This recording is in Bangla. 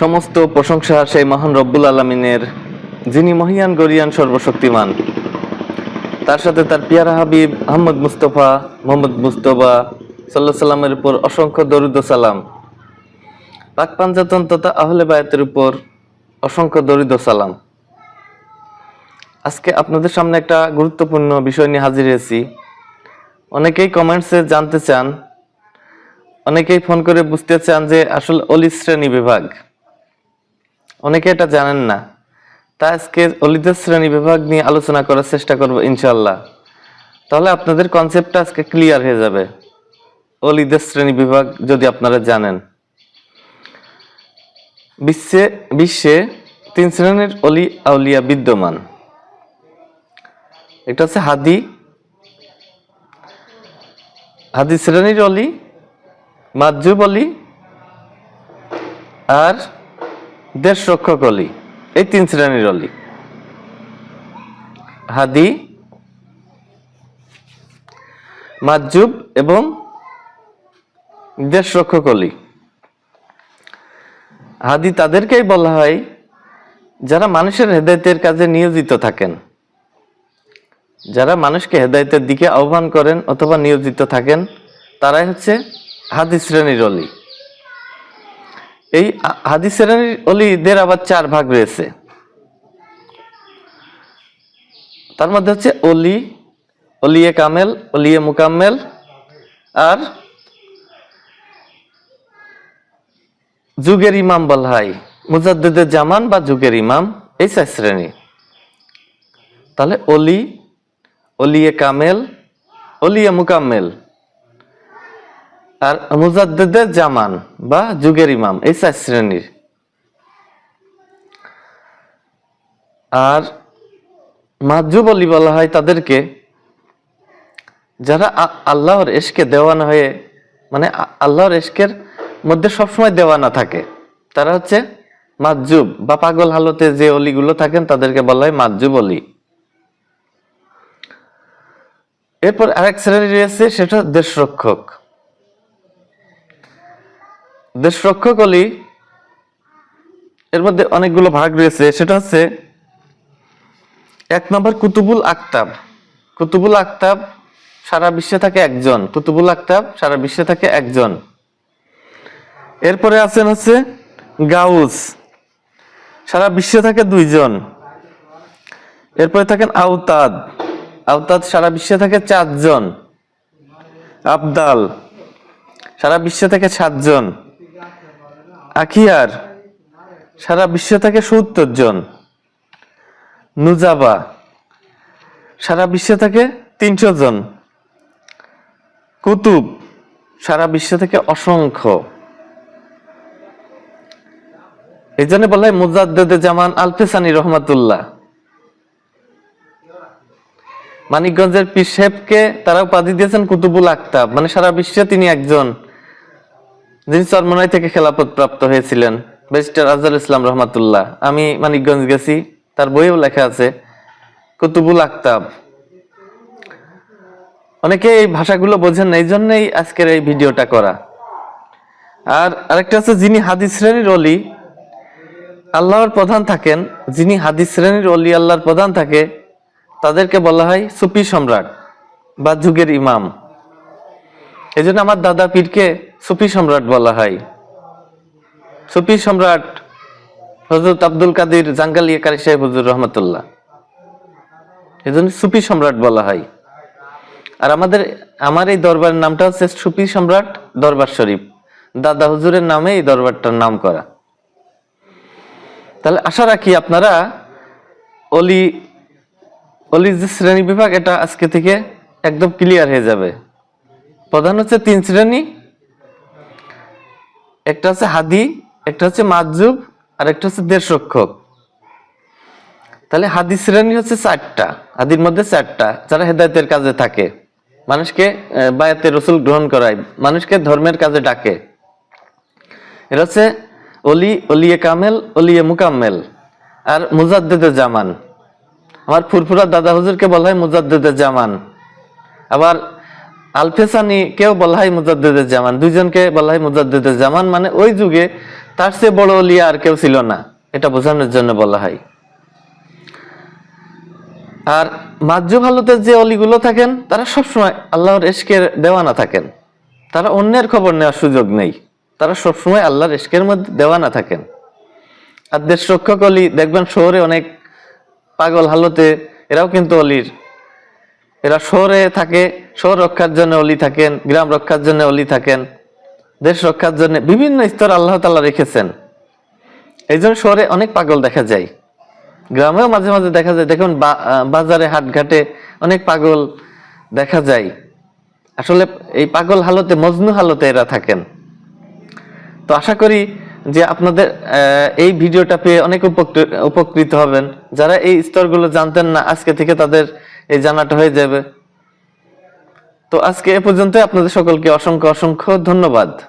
সমস্ত প্রশংসা সেই মহান রব্বুল আলমিনের, যিনি মহিয়ান, গরিয়ান, সর্বশক্তিমান। তার সাথে তার পিয়ারা হাবিব মোহাম্মদ মুস্তফা মোহাম্মদ মুস্তফা সাল্লাহ সাল্লামের উপর অসংখ্য দরুদ সালাম। পাক পাঞ্জাতন তথা আহলে বায়াতের উপর অসংখ্য দরুদ ও সালাম। আজকে আপনাদের সামনে একটা গুরুত্বপূর্ণ বিষয় নিয়ে হাজির হয়েছি। অনেকেই কমেন্টসে জানতে চান, অনেকেই ফোন করে বুঝতে চান যে আসলে অলি শ্রেণি বিভাগ। অনেকে এটা জানেন না। তা আজকে অলিদের শ্রেণি বিভাগ নিয়ে আলোচনা করার চেষ্টা করব ইনশাল্লাহ তাহলে আপনাদের কনসেপ্টটা আজকে ক্লিয়ার হয়ে যাবে। অলিদের শ্রেণি বিভাগ যদি আপনারা জানেন। বিশ্বে বিশ্বে তিন শ্রেণির অলি আউলিয়া বিদ্যমান। এটা হচ্ছে হাদি। হাদি শ্রেণির অলি মাজুব অলি আর দেশ রক্ষক অলি, এই তিন শ্রেণির অলি। হাদি, মাজুব এবং দেশ রক্ষক অলি। হাদি তাদেরকেই বলা হয় যারা মানুষের হেদায়তের কাজে নিয়োজিত থাকেন। যারা মানুষকে হেদায়তের দিকে আহ্বান করেন অথবা নিয়োজিত থাকেন, তারাই হচ্ছে হাদি শ্রেণির অলি। এই হাদিস অলিদের আবার চার ভাগ রয়েছে। তার মধ্যে হচ্ছে অলি, অলিয়ে কামেল, অলিয়ে মুকাম্মেল আর যুগের ইমাম বলা হয়। মুজাদ্দেদের জামান বা যুগের ইমাম, এই চার শ্রেণি। তাহলে অলি, অলিয়ে কামেল, অলিয়ে মুকাম্মেল। আর মুজাদ্দেদের জামান বা যুগের ইমাম, এই চার শ্রেণির। আর মাজুব অলি বলা হয় তাদেরকে যারা আল্লাহর এশকে দেওয়ানা হয়ে মানে আল্লাহর এশকের মধ্যে সবসময় দেওয়ানা থাকে। তারা হচ্ছে মাজুব বা পাগল হালতে যে অলিগুলো থাকেন তাদেরকে বলা হয় মাজুব অলি। এরপর আরেক শ্রেণি রয়েছে, সেটা দেশরক্ষক। দেশরক্ষক অলি এর মধ্যে অনেকগুলো ভাগ রয়েছে। সেটা হচ্ছে এক নম্বর কুতুবুল আক্তাব কুতুবুল আক্তাব সারা বিশ্বে থাকে একজন। কুতুবুল আক্তাব সারা বিশ্বে থাকে একজন। এরপরে আছেন হচ্ছে গাউস। সারা বিশ্বে থাকে দুইজন। এরপরে থাকেন আওতাদ। আওতাদ সারা বিশ্বে থাকে চারজন। আবদাল। সারা বিশ্বে থেকে সাতজন। আখিয়ার, সারা বিশ্বে থেকে সত্তর জন। নুজাবা, সারা বিশ্বে থেকে তিনশো জন। কুতুব, সারা বিশ্ব থেকে অসংখ্য। এই জন্য বলা হয় জামান আলফেসানি রহমাতুল্লাহ। মানিকগঞ্জের পীর সাহেবকে তারা উপাধি দিয়েছেন কুতুবুল আক্তাব মানে সারা বিশ্বে তিনি একজন। যিনি চরমনাই থেকে খেলাপথ প্রাপ্ত হয়েছিলেন, ব্যারিস্টার আজহার ইসলাম রহমাতুল্লাহ। আমি মানিকগঞ্জ গেছি, তার বইও লেখা আছে, কুতুবুল আক্তাব অনেকে এই ভাষাগুলো বোঝেন না এই জন্যই আজকের এই ভিডিওটা করা। আর আরেকটা আছে, যিনি হাদিস শ্রেণির অলি, আল্লাহর প্রধান থাকেন, যিনি হাদিস শ্রেণির অলি, আল্লাহর প্রধান থাকে, তাদেরকে বলা হয় সুফি সম্রাট বা যুগের ইমাম। এই জন্য আমার দাদা পীরকে সুফি সম্রাট বলা হয়। সুফি সম্রাট হজরত আব্দুল কাদির জাঙ্গালিয়া কারি সাহেব হুজুর রহমতুল্লাহ। এই জন্য সুফি সম্রাট বলা হয়। আর আমাদের, আমার এই দরবারের নামটা হচ্ছে সুফি সম্রাট দরবার শরীফ। দাদা হুজুরের নামে এই দরবারটার নাম করা। তাহলে আশা রাখি আপনারা অলি অলি যে শ্রেণি বিভাগ, এটা আজকে থেকে একদম ক্লিয়ার হয়ে যাবে। প্রধান হচ্ছে তিন শ্রেণি একটা হচ্ছে হাদি, একটা হচ্ছে মাজুব আর একটা হচ্ছে দেশরক্ষক তাহলে হাদি শ্রেণি হচ্ছে চারটা, হাদির মধ্যে চারটা, যারা হেদায়তের কাজে থাকে। মানুষকে বায়াতে রসুল গ্রহণ করায়, মানুষকে ধর্মের কাজে ডাকে। এটা হচ্ছে অলি, অলিয়ে কামেল, অলিয়ে মুকাম্মেল, আর মুজাদ্দেদে জামান। আমার ফুরফুরা দাদা হুজুরকে বলা হয় মুজাদ্দেদে জামান। আবার আলফেসানি কেও বলা হয় মুজাদ্দেদের জামান, দুইজনকে বলা হয় মুজাদ্দেদের জামান মানে ওই যুগে তার চেয়ে বড় অলিয়া আর কেউ ছিল না। এটা বোঝানোর জন্য বলা হয়। আর মাজ্জু ভালুতে যে অলিগুলো থাকেন, তারা সবসময় আল্লাহর এশকের দেওয়ানা থাকেন। তারা অন্যের খবর নেওয়ার সুযোগ নেই। তারা সবসময় আল্লাহর এশকের মধ্যে দেওয়ানা থাকেন। আর দেশ রক্ষক অলি, দেখবেন শহরে অনেক পাগল হালতে, এরাও কিন্তু অলির এরা শহরে থাকে, শহর রক্ষার জন্য অলি থাকেন, গ্রাম রক্ষার জন্য অলি থাকেন, দেশ রক্ষার জন্য বিভিন্ন স্তর আল্লাহ তাআলা রেখেছেন। এই জন্য শহরে অনেক পাগল দেখা যায়। গ্রামেও মাঝে মাঝে দেখা যায়। দেখুন বাজারে, হাটঘাটে অনেক পাগল দেখা যায়। আসলে এই পাগল হালতে, মজনু হালতে এরা থাকেন। তো আশা করি যে আপনাদের এই ভিডিওটা পেয়ে অনেক উপকৃ- উপকৃত হবেন। যারা এই স্তরগুলো জানতেন না, আজকে থেকে তাদের এই জানাটা হয়ে যাবে। তো আজকে এ পর্যন্ত আপনাদের সকলকে অসংখ্য অসংখ্য ধন্যবাদ।